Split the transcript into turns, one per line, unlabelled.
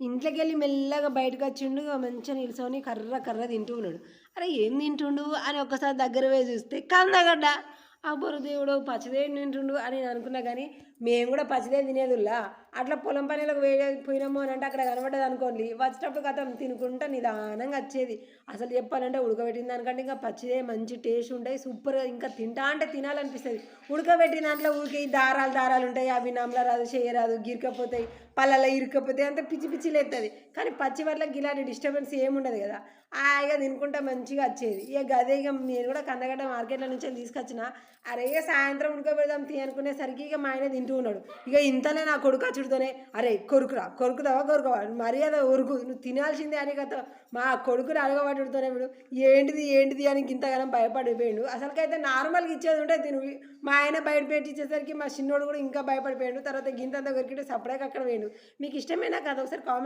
ఇంట్లోకి వెళ్ళి మెల్లగా బయటకు వచ్చిండు మంచిగా నిల్చొని కర్ర కర్ర తింటూ ఉన్నాడు అరే ఏం తింటుండు అని ఒక్కసారి దగ్గర పోయి చూస్తే కందగడ్డ. అబ్బరు దేవుడు పచ్చిదే తింటుండు అని నేను అనుకున్నా కానీ మేము కూడా పచ్చిదే తినేదిలా అట్లా పొలం పనులకు వేయ పోయినాము అని అంటే అక్కడ కనబడ్డది అనుకోండి. వచ్చేటప్పుడు కథం తినుకుంటా నిదానంగా వచ్చేది. అసలు చెప్పాలంటే ఉడకబెట్టిన దానికంటే ఇంకా పచ్చిదే మంచి టేస్ట్ ఉంటాయి సూపర్గా ఇంకా తింటా అంటే తినాలనిపిస్తుంది. ఉడకబెట్టిన దాంట్లో ఉడికి దారాలు దారాలు ఉంటాయి అవి నమ్మలరాదు చేయరాదు గిరకపోతాయి పళ్ళలో ఇరుక్కపోతాయి అంత పిచ్చి పిచ్చి లేస్తుంది కానీ పచ్చి వాళ్ళకి ఇలాంటి డిస్టర్బెన్స్ ఏముండదు కదా. హాయిగా తినుకుంటా మంచిగా వచ్చేది. ఇక గదే ఇక నేను కూడా కందగడ్డ మార్కెట్లో నుంచి తీసుకొచ్చిన అరే సాయంత్రం ఉడకబెడదాం తీ అనుకునేసరికి ఇక మా ఆయన తింటూ ఉన్నాడు. ఇక ఇంతనే నా కొడుకు అచ్చుడుతోనే అరే కొరుకురా కొరుకుదావా కొరుకువా మర్యాద ఉరుకు నువ్వు తినాల్సిందే అని కథ. మా కొడుకుని అడగబట్టుడుతోనే వీడు ఏంటిది ఏంటిది అని ఇంతగానం భయపడిపోయాడు అసలుకైతే నార్మల్గా ఇచ్చేది ఉంటే తిను. మా ఆయన బయట పెట్టి ఇచ్చేసరికి మా చిన్నోడు కూడా ఇంకా భయపడిపోయాడు. తర్వాత గింతంతా కొరికితే సపరేట్ అక్కడ పోయాడు. మీకు ఇష్టమైన కదా ఒకసారి కామెంట్